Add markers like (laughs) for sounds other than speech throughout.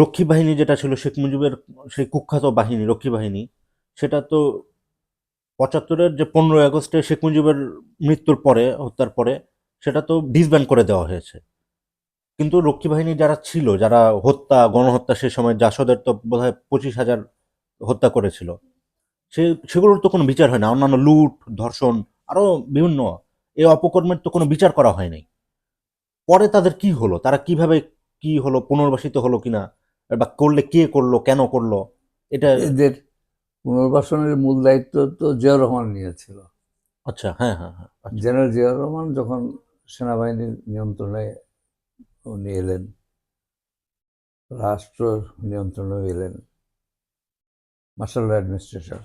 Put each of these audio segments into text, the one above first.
রক্ষী বাহিনী যেটা ছিল শেখ মুজিবের সেই কুখ্যাত বাহিনী, রক্ষী বাহিনী, সেটা তো পঁচাত্তরের যে পনেরোই আগস্টে শেখ মুজিবের মৃত্যুর পরে, হত্যার পরে, সেটা তো ডিসব্যান্ড করে দেওয়া হয়েছে। কিন্তু রক্ষী বাহিনী যারা ছিল, যারা হত্যা, গণহত্যা সেই সময় জাসদের তো বোধহয় পঁচিশ হাজার হত্যা করেছিল, সে, সেগুলোর তো কোনো বিচার হয় না। অন্যান্য লুট, ধর্ষণ আরও বিভিন্ন এই অপকর্মের তো কোনো বিচার করা হয় নাই। পরে তাদের কি হলো? তারা কীভাবে কি হলো পুনর্বাসিত হলো কিনা? বা করলে কে করল কেন করল? এটা এদের পুনর্বাসনের মূল দায়িত্ব তো জিয়াউর রহমান নিয়েছিল আচ্ছা হ্যাঁ হ্যাঁ হ্যাঁ আচ্ছা। জেনারেল জিয়াউর রহমান যখন সেনাবাহিনীর নিয়ন্ত্রণে উনি এলেন রাষ্ট্র নিয়ন্ত্রণে এলেন মার্শাল অ্যাডমিনিস্ট্রেটর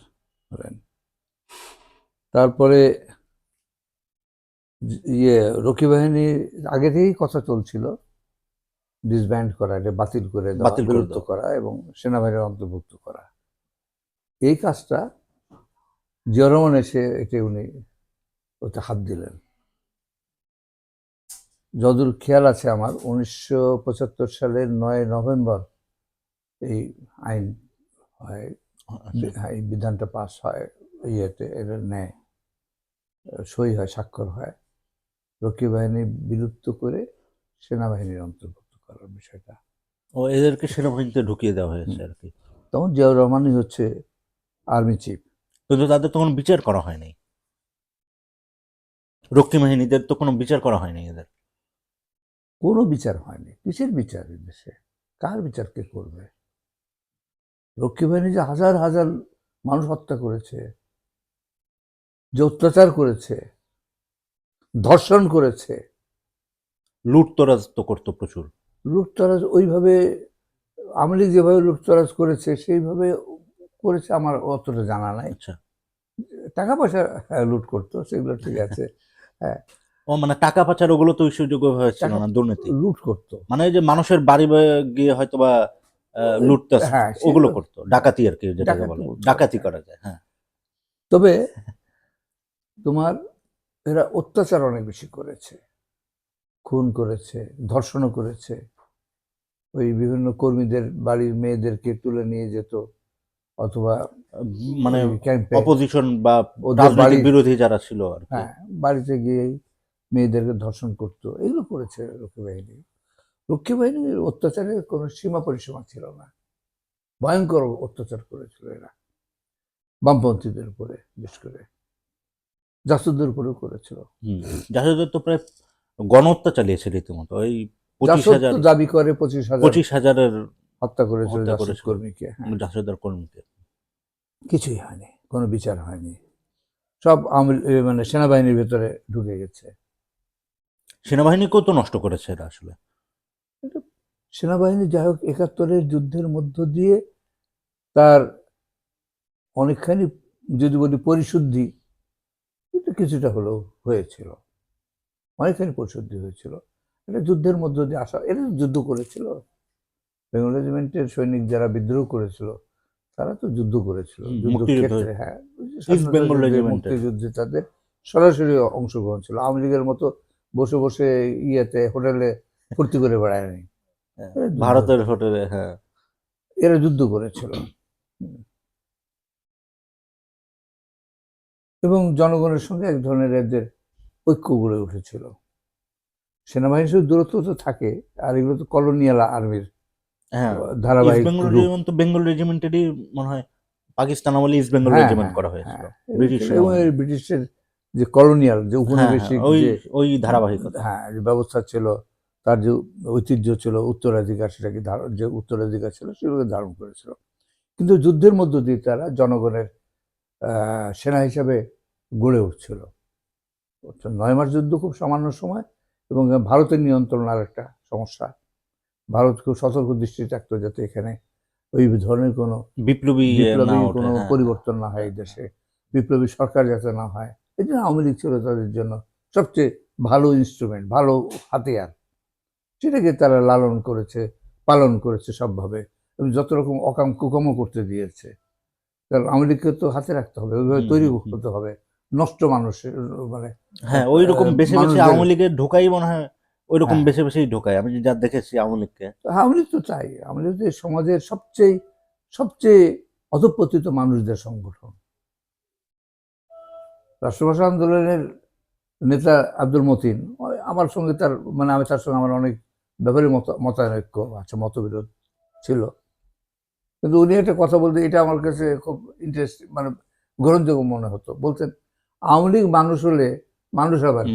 হলেন। তারপরে ইয়ে রক্ষী বাহিনীর আগে থেকেই কথা চলছিল। ডিসব্যান্ড করা এটা বাতিল করে বাতিল বিলুপ্ত করা এবং সেনাবাহিনীর অন্তর্ভুক্ত করা। এই কাজটা জিয়া রহমান এসে এটি উনি ওতে হাত দিলেন। যদুর খেয়াল আছে আমার উনিশশো পঁচাত্তর সালের নয় নভেম্বর এই আইন হয় আচ্ছা। এই বিধানটা পাস হয় ইয়েতে এর নেয় সই হয় স্বাক্ষর হয়। রক্ষী বাহিনী বিলুপ্ত করে সেনাবাহিনীর অন্তর্ভুক্ত। করার বিষয়টা। ও এদেরকে সেনাবাহিনীতে ঢুকিয়ে দেওয়া হয়েছে আর কি তখন জিয়াউর রহমানই হচ্ছে আর্মি চিফ। কিন্তু তাদের তো কোনো বিচার করা হয়নি। রক্ষী বাহিনীদের তো কোনো বিচার করা হয়নি এদের। কোনো বিচার হয়নি। কিসের বিচার দেশে? কার বিচার কে করবে? রক্ষী বাহিনী যে হাজার হাজার মানুষ হত্যা করেছে যে অত্যাচার করেছে ধর্ষণ করেছে লুটতরাজ তো করতো প্রচুর। লুটতরাজ ওইভাবে আওয়ামী লীগ যেভাবে লুটতরাজ করেছে সেইভাবে করেছে আমার অতটা জানা নাই। আচ্ছা। টাকা পয়সা হ্যাঁ, লুট করতো সেগুলো ঠিক আছে। হ্যাঁ। ও মানে টাকা পাচার ওগুলো তো সুযোগ হয়েছিল না দুর্নীতি? লুট করতো। মানে যে মানুষের বাড়ি গিয়ে হয়তো বা লুটতে হ্যাঁ, ওগুলো করতো ডাকাতি আর কি যেটাকে বলে। ডাকাতি করা যায় হ্যাঁ। তবে তোমার এরা অত্যাচার অনেক বেশি করেছে। খুন করেছে ধর্ষণও করেছে। ওই বিভিন্ন কর্মীদের বাড়ির মেয়েদেরকে তুলে নিয়ে যেত অথবা মানে অপোজিশন বা ওদের রাজনৈতিক বাড়ির- বিরোধী যারা ছিল আর হ্যাঁ বাড়িতে গিয়েই মেয়েদেরকে ধর্ষণ করতো। এগুলো করেছে রক্ষী বাহিনী। রক্ষী বাহিনীর অত্যাচারের কোনো সীমা পরিসীমা ছিল না। ভয়ঙ্কর অত্যাচার করেছিল এরা। বামপন্থীদের উপরে বিশেষ করে। জাসুদের উপরেও করেছিল। জাসদের তো প্রায় গণহত্যা চালিয়েছে রীতিমতো। ওই পঁচিশ হাজার দাবি করে পঁচিশ হাজার পঁচিশ হাজারের হত্যা করেছিল জাসদ কর্মীকে। জাসদের কর্মীকে। কিছুই হয়নি কোনো বিচার হয়নি। সব মানে সেনাবাহিনীর ভেতরে ঢুকে গেছে। সেনাবাহিনীকেও তো নষ্ট করেছে এরা আসলে। সেনাবাহিনী যাই হোক একাত্তরের যুদ্ধের মধ্য দিয়ে তার অনেকখানি যদি বলি পরিশুদ্ধি কিছুটা হলেও হয়েছিল। অনেকখানি পরিশুদ্ধি হয়েছিল। এটা যুদ্ধের মধ্য দিয়ে আসা এটা যুদ্ধ করেছিল। বেঙ্গল রেজিমেন্টের সৈনিক যারা বিদ্রোহ করেছিল তারা তো যুদ্ধ করেছিল। যুদ্ধক্ষেত্রে হ্যাঁ। মুক্তিযুদ্ধে তাদের সরাসরি অংশগ্রহণ ছিল। আওয়ামী লীগের মতো বসে বসে ইয়েতে হোটেলে ফুর্তি করে বেড়ায়নি। হ্যাঁ, ভারতের হোটেলে হ্যাঁ। এরা যুদ্ধ করেছিল। এবং জনগণের সঙ্গে এক ধরনের এদের ঐক্য গড়ে উঠেছিল। সেনাবাহিনীর সাথে দূরত্ব তো থাকে আর এগুলো তো কলোনিয়াল আর্মির হ্যাঁ। ধারাবাহিক বেঙ্গল তো বেঙ্গল রেজিমেন্টেরই মনে হয় পাকিস্তান আমলে ইস্ট বেঙ্গল রেজিমেন্ট করা হয়েছিল হ্যাঁ। ব্রিটিশ ব্রিটিশের যে কলোনিয়াল যে উপনিবেশিক হ্যাঁ, ওই ধারাবাহিকতা। হ্যাঁ যে ব্যবস্থা ছিল তার যে ঐতিহ্য ছিল উত্তরাধিকার সেটাকে ধারণ যে উত্তরাধিকার ছিল সেগুলোকে ধারণ করেছিল। কিন্তু যুদ্ধের মধ্য দিয়ে তারা জনগণের আহ, সেনা হিসাবে গড়ে উঠছিল। নয় মাস যুদ্ধ খুব সামান্য সময় এবং ভারতের নিয়ন্ত্রণ আর একটা সমস্যা। ভারত খুব সতর্ক দৃষ্টি রাখতো যাতে এখানে ওই ধরনের কোনো বিপ্লবী বিপ্লবী কোনো হ্যাঁ। পরিবর্তন না হয় এই দেশে। বিপ্লবী সরকার যাতে না হয়। এই জন্য আওয়ামী লীগ ছিল তাদের জন্য সবচেয়ে ভালো ইনস্ট্রুমেন্ট ভালো হাতিয়ার। সেটাকে তারা লালন করেছে পালন করেছে সবভাবে। এবং যত রকম অকাম কুকমও করতে দিয়েছে। কারণ আওয়ামী লীগকে তো হাতে রাখতে হবে ওইভাবে তৈরি। হতে হবে। নষ্ট মানুষের মানে হ্যাঁ ওই রকম বেশি বেছে আওয়ামী লীগের ঢোকাই মনে হয় ওই রকম হ্যাঁ। বেছে বেছেই ঢোকায়। আমি যা দেখেছি আওয়ামী লীগকে। আওয়ামী লীগ তো চাই আওয়ামী লীগ সমাজের সবচেয়ে সবচেয়ে অধপতিত মানুষদের সংগঠন। রাষ্ট্রভাষা আন্দোলনের নেতা আব্দুল মতিন আমার সঙ্গে তার মানে আমি তার সঙ্গে আমার অনেক ব্যাপারে মত মতানৈক্য আছে মতবিরোধ ছিল। কিন্তু উনি একটা কথা বলতে এটা আমার কাছে খুব ইন্টারেস্ট মানে গ্রহণযোগ্য মনে হতো। বলতেন আওয়ামী লীগ মানুষ হলে মানুষ আবার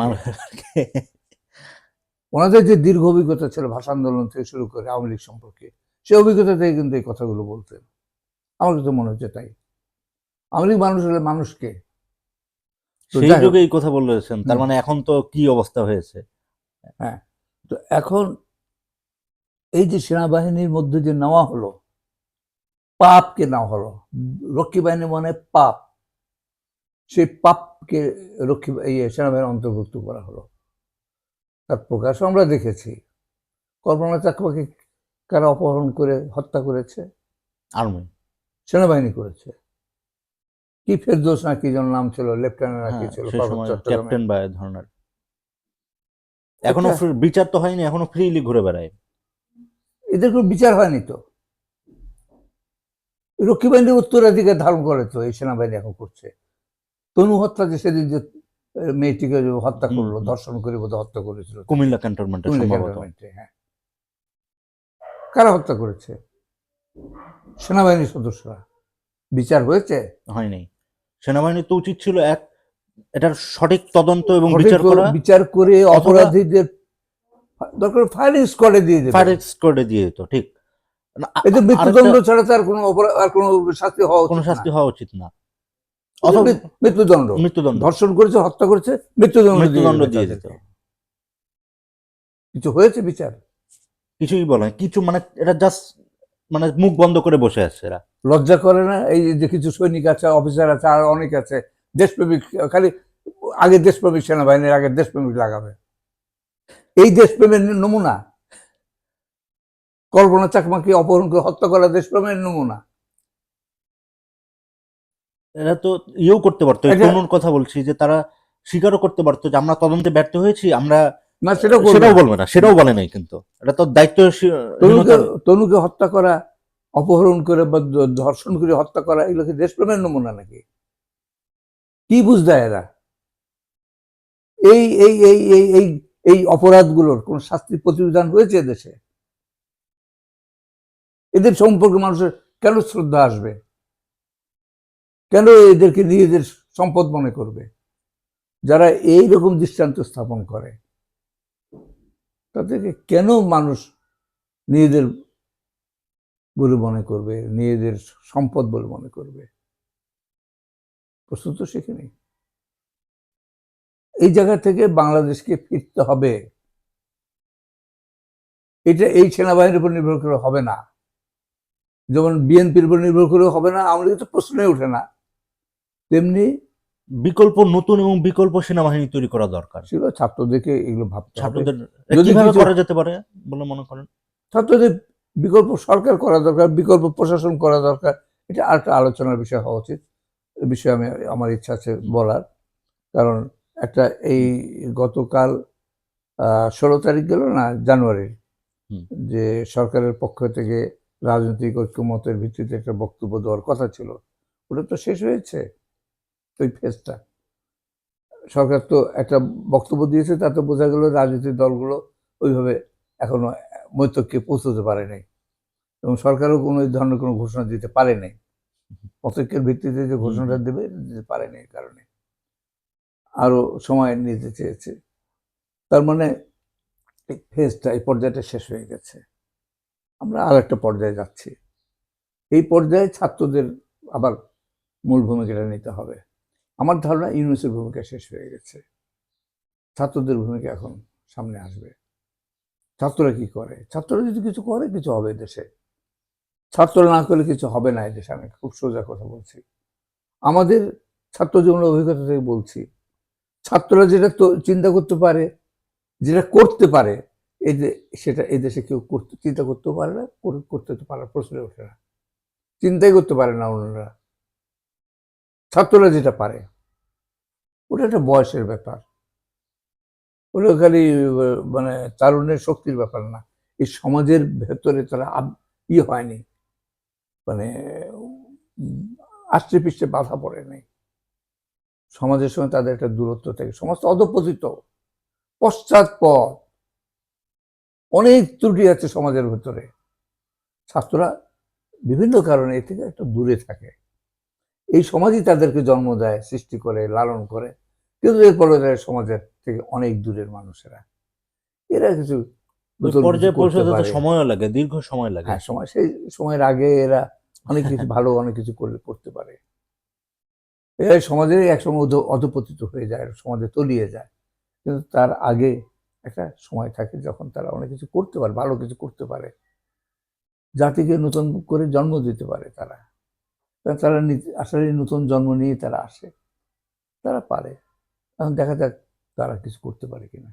ওনাদের যে দীর্ঘ অভিজ্ঞতা ছিল ভাষা আন্দোলন থেকে শুরু করে আওয়ামী লীগ সম্পর্কে সেই অভিজ্ঞতা থেকে কিন্তু এই কথাগুলো বলতেন। আমার কাছে মনে হচ্ছে তাই। আওয়ামী লীগ মানুষ হলে মানুষকে সেই যুগে এই কথা বলেছেন তার মানে এখন তো কি অবস্থা হয়েছে? হ্যাঁ তো এখন এই যে সেনাবাহিনীর মধ্যে যে নেওয়া হলো পাপকে নেওয়া হলো। রক্ষী বাহিনী মানে পাপ। সেই পাপকে রক্ষী এই সেনাবাহিনীর অন্তর্ভুক্ত করা হলো। তার প্রকাশ আমরা দেখেছি। কল্পনা চাকমাকে কারা অপহরণ করে হত্যা করেছে? আর্মি। সেনাবাহিনী করেছে। কি ফেরদোস না কি যেন নাম ছিল লেফটেন্যান্ট না কি হ্যাঁ, ছিল। ক্যাপ্টেন বা ধরনের। এখনও বিচার তো হয়নি এখনও ফ্রিলি ঘুরে বেড়ায়। এদের কোনো বিচার হয়নি তো? রক্ষী বাহিনীর উত্তরাধিকার ধারণ করে তো এই সেনাবাহিনী এখন করছে। তনু হত্যা যে সেদিন যে মেয়েটিকে হত্যা করল। ধর্ষণ করে বোধহয় হত্যা করেছিল। কুমিল্লা ক্যান্টনমেন্টে ক্যান্টনমেন্টে, হ্যাঁ। কারা হত্যা করেছে? সেনাবাহিনীর সদস্যরা। বিচার হয়েছে? হয়নি। সেনাবাহিনীর তো উচিত ছিল এক এটার সঠিক তদন্ত এবং বিচার করে- বিচার করে অপরাধীদের দরকার ফায়ারিং স্কোয়াডে দিয়ে দেবে। ফায়ার করে দিয়ে দিত ঠিক। আরেকটা- মৃত্যুদণ্ড ছাড়া তার কোনো অপরাধ আর কোনো শাস্তি হওয়া উচিত কোনো। শাস্তি হওয়া উচিত না। অথবা মৃত্যুদণ্ড। মৃত্যুদণ্ড। ধর্ষণ করেছে হত্যা করেছে মৃত্যুদণ্ড দিয়ে মৃত্যুদণ্ড দিয়ে তাদেরকে। কিছু হয়েছে বিচার? কিছুই বলে কিছু মানে এটা জাস্ট মানে মুখ বন্ধ করে বসে আছে এরা। লজ্জা করে না? এই যে কিছু সৈনিক আছে অফিসার আছে আর অনেক আছে। দেশপ্রেমিক খালি আগে দেশপ্রেমিক সেনাবাহিনীর আগে দেশপ্রেমিক লাগাবে। এই দেশপ্রেমের নমুনা? কল্পনা চাকমাকে অপহরণ করে হত্যা করা দেশপ্রেমের নমুনা? এরা তো ইয়েও করতে পারতো এটা- তনুর কথা বলছি যে তারা স্বীকারও করতে পারতো যে আমরা তদন্তে ব্যর্থ হয়েছি আমরা না সেটাও সেটাও বলবে না সেটাও বলে নাই কিন্তু। এটা তো দায়িত্ব তনুকে তনুকে হত্যা করা অপহরণ করে বা ধর্ষণ করে হত্যা করা এগুলো কি দেশপ্রেমের নমুনা নাকি? কি বুঝতে এরা? এই এই এই এই এই এই অপরাধগুলোর কোন শাস্তি প্রতিবিধান হয়েছে দেশে? এদের সম্পর্কে মানুষের কেন শ্রদ্ধা আসবে? কেন এদেরকে নিজেদের সম্পদ মনে করবে? যারা এই রকম দৃষ্টান্ত স্থাপন করে, তাদেরকে কেন মানুষ নিজেদের বলে মনে করবে, নিজেদের সম্পদ বলে মনে করবে? প্রশ্ন তো সেখানে। এই জায়গা থেকে বাংলাদেশকে ফিরতে হবে। এটা এই সেনাবাহিনীর উপর নির্ভর করে হবে না। যেমন বিএনপির উপর নির্ভর করে হবে না আমাদের তো প্রশ্নই ওঠে না। তেমনি বিকল্প নতুন এবং বিকল্প সেনাবাহিনী তৈরি করা দরকার। ছিল ছাত্রদেরকে এগুলো ভাবতে ছাত্রদের যদি করা যেতে পারে বলে মনে করেন? ছাত্রদের বিকল্প সরকার করা দরকার বিকল্প প্রশাসন করা দরকার এটা আর একটা আলোচনার বিষয় হওয়া উচিত। এ বিষয়ে আমি আমার ইচ্ছা আছে বলার। কারণ একটা এই গতকাল ষোলো তারিখ গেল না জানুয়ারির যে সরকারের পক্ষ থেকে রাজনৈতিক ঐক্যমতের ভিত্তিতে একটা বক্তব্য দেওয়ার কথা ছিল। ওটা তো শেষ হয়েছে। ওই ফেজটা সরকার তো একটা বক্তব্য দিয়েছে তাতে বোঝা গেল রাজনৈতিক দলগুলো ওইভাবে এখনও মৈত্রকে পৌঁছতে পারে নাই এবং সরকারও কোনো এই ধরনের কোনো ঘোষণা দিতে পারে নাই। মতৈক্যের ভিত্তিতে যে ঘোষণাটা দেবে দিতে পারে নাই এই কারণে। আরও সময় নিতে চেয়েছে। তার মানে এই ফেজটা এই পর্যায়টা শেষ হয়ে গেছে। আমরা আর একটা পর্যায়ে যাচ্ছি। এই পর্যায়ে ছাত্রদের আবার মূল ভূমিকাটা নিতে হবে। আমার ধারণা ইউনিভার্সিটির ভূমিকা শেষ হয়ে গেছে। ছাত্রদের ভূমিকা এখন সামনে আসবে। ছাত্ররা কি করে? ছাত্ররা যদি কিছু করে, কিছু হবে দেশে। ছাত্ররা না করলে কিছু হবে না দেশে, আমি খুব সোজা কথা বলছি। আমাদের ছাত্র জীবনের অভিজ্ঞতা থেকে বলছি। ছাত্ররা যেটা তো চিন্তা করতে পারে, যেটা করতে পারে, এই সেটা এই দেশে কেউ করতে, চিন্তা করতেও পারে না করতে তো পারে প্রশ্নে ওঠে না। চিন্তাই করতে পারে না অন্যরা। ছাত্ররা যেটা পারে। ওটা একটা বয়সের ব্যাপার। ওটা খালি মানে তারুণ্যের শক্তির ব্যাপার না। এই সমাজের ভেতরে তারা ইয়ে হয়নি। মানে আষ্টে পিষ্টে বাধা পড়ে নেই। সমাজের সঙ্গে তাদের একটা দূরত্ব থাকে সমাজ তো অধপতিত। পশ্চাৎপদ। অনেক ত্রুটি আছে সমাজের ভেতরে। ছাত্ররা বিভিন্ন কারণে এ থেকে একটা দূরে থাকে। এই সমাজই তাদেরকে জন্ম দেয় সৃষ্টি করে লালন করে। কিন্তু এরপরে তারা সমাজের থেকে অনেক দূরের মানুষেরা। এরা কিছু ওই পর্যায়ে পৌঁছাতে তো সময়ও লাগে দীর্ঘ সময় লাগে। হ্যাঁ সময় সেই সময়ের আগে এরা অনেক কিছু (laughs) ভালো অনেক কিছু করলে করতে পারে। এরা সমাজের একসময় অধ- অধপতিত হয়ে যায় সমাজে তলিয়ে যায়। কিন্তু তার আগে একটা সময় থাকে যখন তারা অনেক কিছু করতে পারে ভালো কিছু করতে পারে। জাতিকে নতুন করে জন্ম দিতে পারে তারা। তারা আসলে নতুন জন্ম নিয়ে তারা আসে। তারা পারে। এখন দেখা যাক তারা কিছু করতে পারে কিনা।